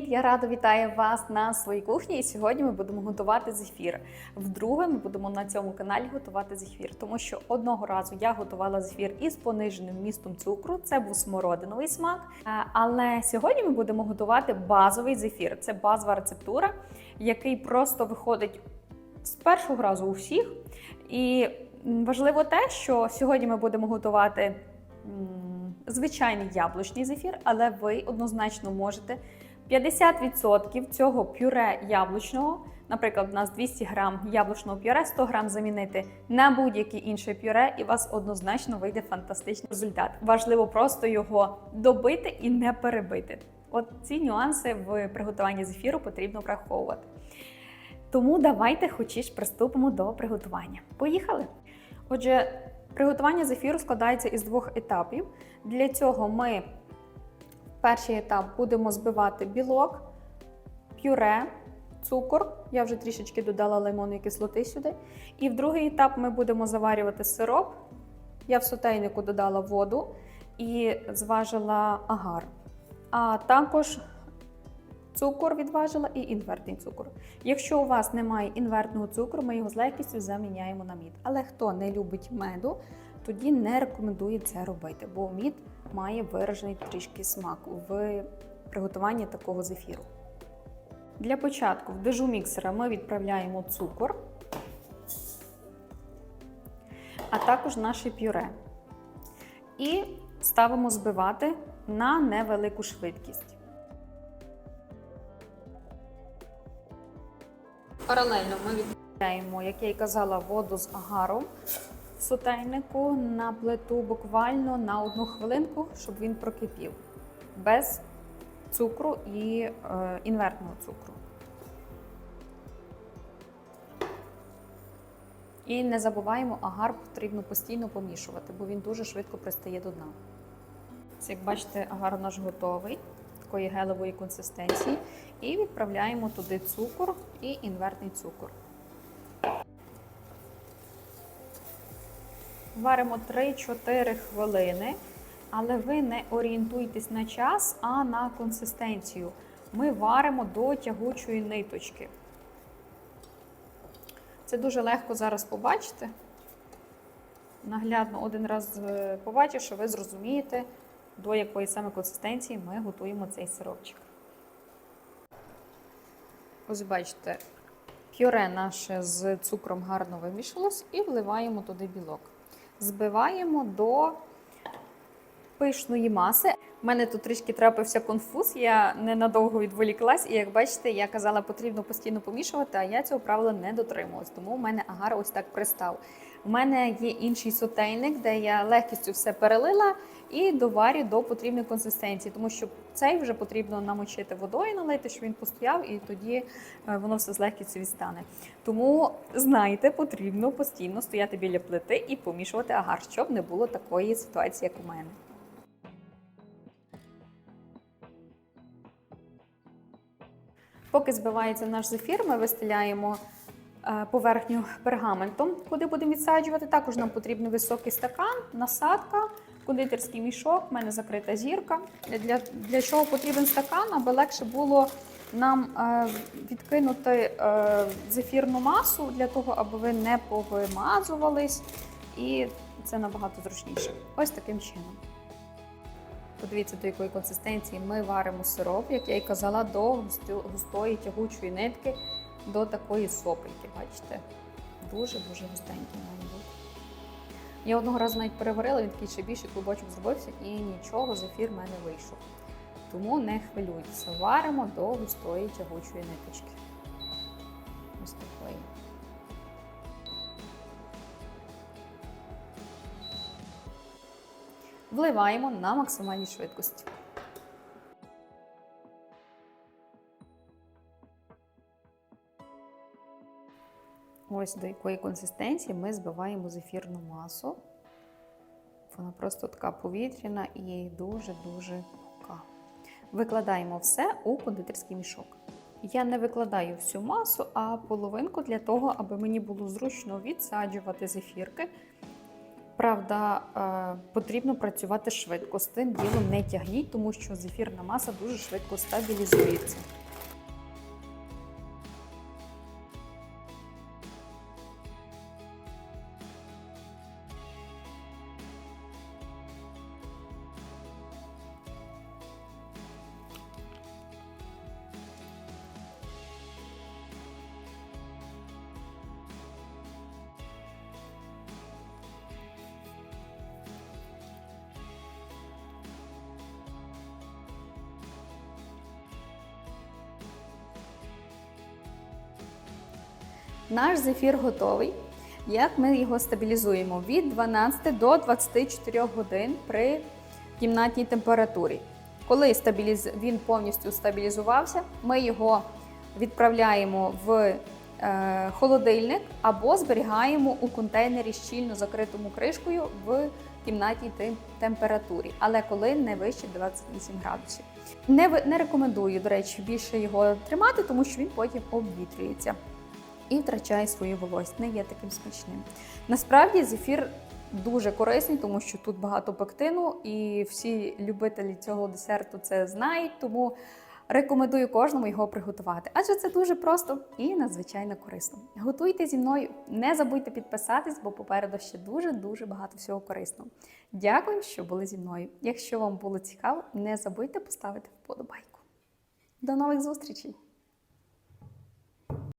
Привіт! Я рада вітаю вас на своїй кухні. І сьогодні ми будемо готувати зефір. Вдруге ми будемо на цьому каналі готувати зефір, тому що одного разу я готувала зефір із пониженим вмістом цукру. Це був смородиновий смак. Е, Але сьогодні ми будемо готувати базовий зефір. Це базова рецептура, який просто виходить з першого разу у всіх. І важливо те, що сьогодні ми будемо готувати звичайний яблучний зефір, але ви однозначно можете 50% цього пюре яблучного, наприклад, у нас 200 грам яблучного пюре, 100 грам замінити на будь-яке інше пюре, і у вас однозначно вийде фантастичний результат. Важливо просто його добити і не перебити. От ці нюанси в приготуванні зефіру потрібно враховувати. Тому давайте хочеш приступимо до приготування. Поїхали! Отже, приготування зефіру складається із двох етапів. Для цього ми перший етап будемо збивати білок, пюре, цукор. Я вже трішечки додала лимонної кислоти сюди. І в другий етап ми будемо заварювати сироп. Я в сотейнику додала воду і зважила агар. А також цукор відважила і інвертний цукор. Якщо у вас немає інвертного цукру, ми його з легкістю заміняємо на мід. Але хто не любить меду, тоді не рекомендую це робити, бо мід має виражений трішки смак в приготуванні такого зефіру. Для початку в дежу міксера ми відправляємо цукор, а також наше пюре. І ставимо збивати на невелику швидкість. Паралельно ми відправляємо, як я і казала, воду з агаром сотейнику на плиту буквально на одну хвилинку, щоб він прокипів. Без цукру і е, інвертного цукру. І не забуваємо, агар потрібно постійно помішувати, бо він дуже швидко пристає до дна. Як бачите, агар наш готовий, такої гелевої консистенції. І відправляємо туди цукор і інвертний цукор. Варимо 3-4 хвилини, але ви не орієнтуйтесь на час, а на консистенцію. Ми варимо до тягучої ниточки. Це дуже легко зараз побачити. Наглядно один раз е, побачивши, ви зрозумієте, до якої саме консистенції ми готуємо цей сиропчик. Ось бачите, пюре наше з цукром гарно вимішалось і вливаємо туди білок. Збиваємо до пишної маси. У мене тут трішки трапився конфуз, я ненадовго відволіклась, і як бачите, я казала, потрібно постійно помішувати, а я цього правила не дотримувалась, тому у мене агар ось так пристав. У мене є інший сотейник, де я легкістю все перелила і доварю до потрібної консистенції, тому що цей вже потрібно намочити водою, налити, щоб він постояв, і тоді е, воно все з легкістю відстане. Тому знайте, потрібно постійно стояти біля плити і помішувати агар, щоб не було такої ситуації, як у мене. Поки збивається наш зефір, ми вистеляємо е, поверхню пергаментом, куди будемо відсаджувати. Також нам потрібен високий стакан, насадка, кондитерський мішок, в мене закрита зірка. Для, для чого потрібен стакан, аби легше було нам е, відкинути е, зефірну масу для того, аби ви не повимазувались, і це набагато зручніше. Ось таким чином. Подивіться, до якої консистенції ми варимо сироп, як я і казала, до густої тягучої нитки, до такої сопельки. Бачите? Дуже-дуже густенький має бути. Я одного разу навіть переварила, він такий ще більший клубочок зробився і нічого, з ефір в мене вийшов. Тому не хвилюйтеся, варимо до густої тягучої ниточки. Ось такої. Вливаємо на максимальній швидкості. Ось до якої консистенції ми збиваємо зефірну масу. Вона просто така повітряна і дуже-дуже пухка. Викладаємо все у кондитерський мішок. Я не викладаю всю масу, а половинку для того, аби мені було зручно відсаджувати зефірки Правда, е, потрібно працювати швидко. З тим ділом не тягніть, тому що зефірна маса дуже швидко стабілізується. Наш зефір готовий. Як ми його стабілізуємо? Від 12 до 24 годин при кімнатній температурі. Коли стабіліз... він повністю стабілізувався, ми його відправляємо в е, холодильник або зберігаємо у контейнері щільно закритому кришкою в кімнатній температурі, але коли не вище 28 градусів. Не, не рекомендую, до речі, більше його тримати, тому що він потім обвітрюється і втрачає свою вологість, не є таким смачним. Насправді зефір дуже корисний, тому що тут багато пектину, і всі любителі цього десерту це знають, тому рекомендую кожному його приготувати. Адже це дуже просто і надзвичайно корисно. Готуйте зі мною, не забудьте підписатись, бо попереду ще дуже-дуже багато всього корисного. Дякую, що були зі мною. Якщо вам було цікаво, не забудьте поставити вподобайку. До нових зустрічей!